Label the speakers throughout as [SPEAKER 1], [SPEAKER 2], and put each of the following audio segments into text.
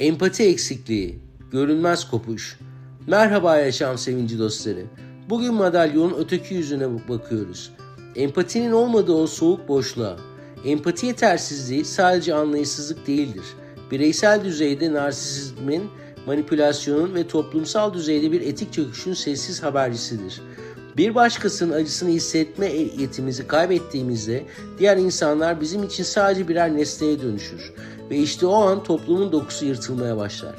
[SPEAKER 1] Empati eksikliği, görünmez kopuş. Merhaba yaşam sevinci dostları. Bugün madalyonun öteki yüzüne bakıyoruz. Empatinin olmadığı o soğuk boşluğa. Empati yetersizliği sadece anlayışsızlık değildir. Bireysel düzeyde narsisizmin, manipülasyonun ve toplumsal düzeyde bir etik çöküşün sessiz habercisidir. Bir başkasının acısını hissetme yetimizi kaybettiğimizde diğer insanlar bizim için sadece birer nesneye dönüşür ve işte o an toplumun dokusu yırtılmaya başlar.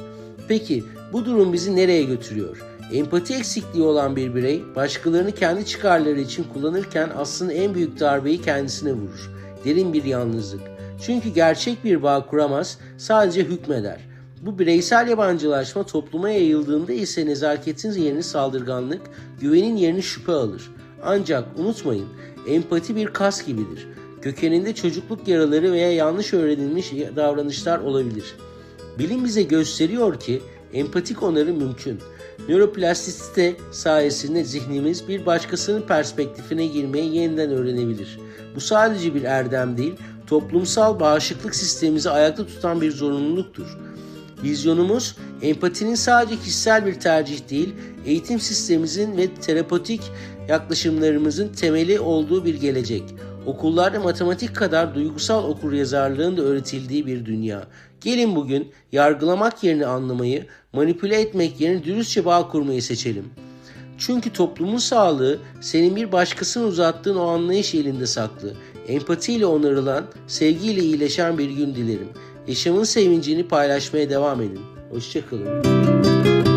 [SPEAKER 1] Peki bu durum bizi nereye götürüyor? Empati eksikliği olan bir birey başkalarını kendi çıkarları için kullanırken aslında en büyük darbeyi kendisine vurur. Derin bir yalnızlık. Çünkü gerçek bir bağ kuramaz, sadece hükmeder. Bu bireysel yabancılaşma topluma yayıldığında ise nezaketin yerini saldırganlık, güvenin yerini şüphe alır. Ancak unutmayın, empati bir kas gibidir. Kökeninde çocukluk yaraları veya yanlış öğrenilmiş davranışlar olabilir. Bilim bize gösteriyor ki empatik onarım mümkün. Nöroplastisite sayesinde zihnimiz bir başkasının perspektifine girmeyi yeniden öğrenebilir. Bu sadece bir erdem değil, toplumsal bağışıklık sistemimizi ayakta tutan bir zorunluluktur. Vizyonumuz empatinin sadece kişisel bir tercih değil, eğitim sistemimizin ve terapötik yaklaşımlarımızın temeli olduğu bir gelecek. Okullarda matematik kadar duygusal okuryazarlığın da öğretildiği bir dünya. Gelin bugün yargılamak yerine anlamayı, manipüle etmek yerine dürüstçe bağ kurmayı seçelim. Çünkü toplumun sağlığı senin bir başkasına uzattığın o anlayış elinde saklı. Empatiyle onarılan, sevgiyle iyileşen bir gün dilerim. Yaşamın sevincini paylaşmaya devam edin. Hoşçakalın.